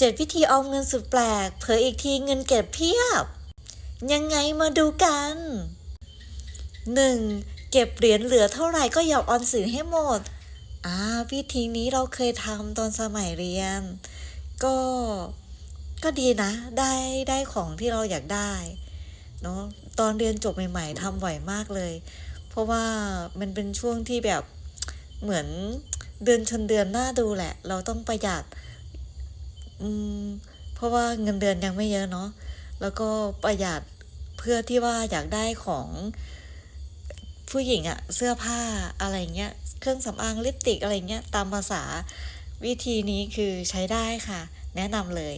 เจ็ดวิธีออมเงินสุดแปลก เผยอีกทีเงินเก็บเพียบ ยังไงมาดูกัน 1. เก็บเหรียญเหลือเท่าไหร่ก็หยอดออมสินให้หมด อ่าวิธีนี้เราเคยทำตอนสมัยเรียน ก็ ก็ดีนะ ได้ได้ของที่เราอยากได้เนาะตอนเรียนจบใหม่ ๆทำบ่อยมากเลย เพราะว่ามันเป็นช่วงที่แบบเหมือนเดือนชนเดือนหน้าดูแหละ เราต้องประหยัด อืมเพราะว่าเงินเดือนยังไม่เยอะเนาะแล้วก็ประหยัดเพื่อที่ว่าอยากได้ของผู้หญิงอะเสื้อผ้าอะไรเงี้ย เครื่องสำอางลิปสติกอะไรเงี้ย ตามภาษาวิธีนี้คือใช้ได้ค่ะ แนะนำเลย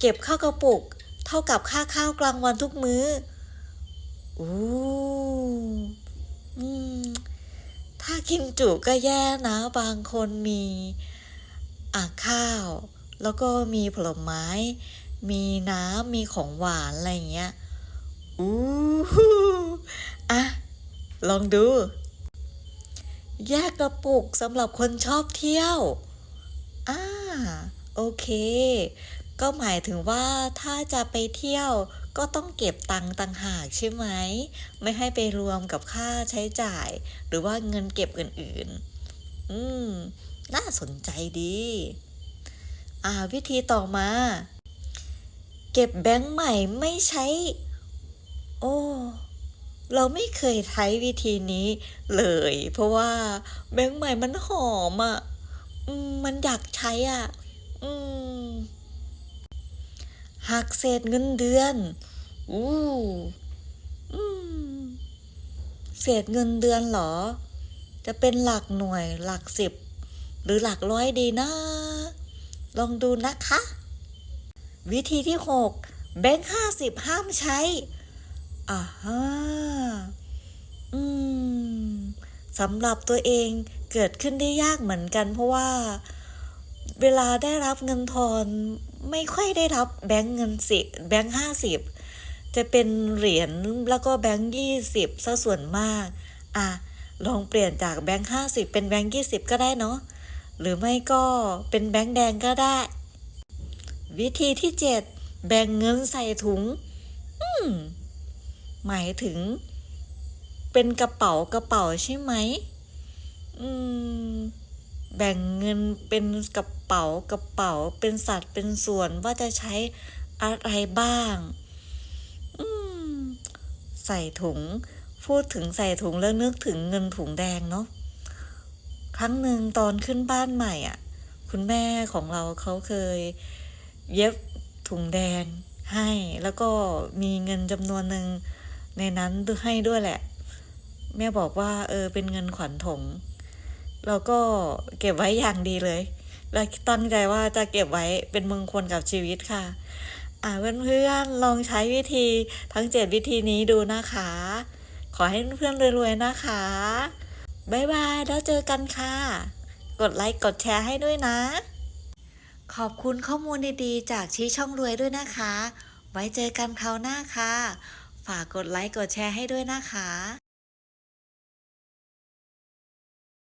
เก็บข้าวกระปุก เท่ากับค่าข้าวกลางวันทุกมื้ออู้อืมถ้ากินจุก็แย่นะบางคนมี อ่าข้าว แล้วก็มีผลไม้ มีน้ำมีของหวาน อะไรเงี้ยอู้หูอะ ลองดู แยกกระปุกสำหรับคนชอบเที่ยวอ่าโอเค ก็หมายถึงว่าถ้าจะไปเที่ยวก็ต้องเก็บตังค์ต่างหากใช่ไหม ไม่ให้ไปรวมกับค่าใช้จ่าย หรือว่าเงินเก็บอื่น ๆ อืม น่าสนใจดี อ่าวิธีต่อมา เก็บแบงค์ใหม่ไม่ใช้ โอ้เราไม่เคยใช้วิธีนี้เลย เพราะว่าแบงค์ใหม่มันหอมอะ่ะมันอยากใช้อะหักเศษเงินเดือน อู้เศษเงินเดือนเหรอ จะเป็นหลักหน่วยหลักสิบ หรือหลักร้อยดีนะ ลองดูนะคะ วิธีที่หกแบงค์ห้าสิบห้ามใช้ อ่าฮะอืมสำหรับตัวเองเกิดขึ้นได้ยากเหมือนกันเพราะว่า เวลาได้รับเงินทอนไม่ค่อยได้รับแบงค์เงินสิบแบงค์ห้าสิบจะเป็นเหรียญแล้วก็แบงค์ยี่สิบซะส่วนมาก อะ ลองเปลี่ยนจากแบงค์ห้าสิบเป็นแบงค์ยี่สิบก็ได้เนาะ หรือไม่ก็เป็นแบงค์แดงก็ได้ วิธีที่เจ็ดแบ่งเงินใส่ถุง อืม หมายถึง เป็นกระเป๋ากระเป๋าใช่ไหม อืม แบ่งเงินเป็นกระเป๋ากระเป๋าเป็นสัตว์เป็นส่วนว่าจะใช้อะไรบ้าง อืม ใส่ถุง พูดถึงใส่ถุงแล้วนึกถึงเงินถุงแดงเนาะ ครั้งหนึ่งตอนขึ้นบ้านใหม่อะ คุณแม่ของเราเขาเคยเย็บถุงแดงให้ แล้วก็มีเงินจำนวนหนึ่งในนั้นให้ด้วยแหละ แม่บอกว่า เออ เป็นเงินขวัญถงเราก็เก็บไว้อย่างดีเลยและตั้งใจว่าจะเก็บไว้เป็นมงคลกับชีวิตค่ะ อ่าเพื่อนๆลองใช้วิธีทั้งเจ็ดวิธีนี้ดูนะคะ ขอให้เพื่อนๆรวยๆนะคะ บ๊ายบายแล้วเจอกันค่ะ กดไลค์กดแชร์ให้ด้วยนะ ขอบคุณข้อมูลดีๆ จากชี้ช่องรวยด้วยนะคะ ไว้เจอกันคราวหน้าค่ะ ฝากกดไลค์กดแชร์ให้ด้วยนะคะ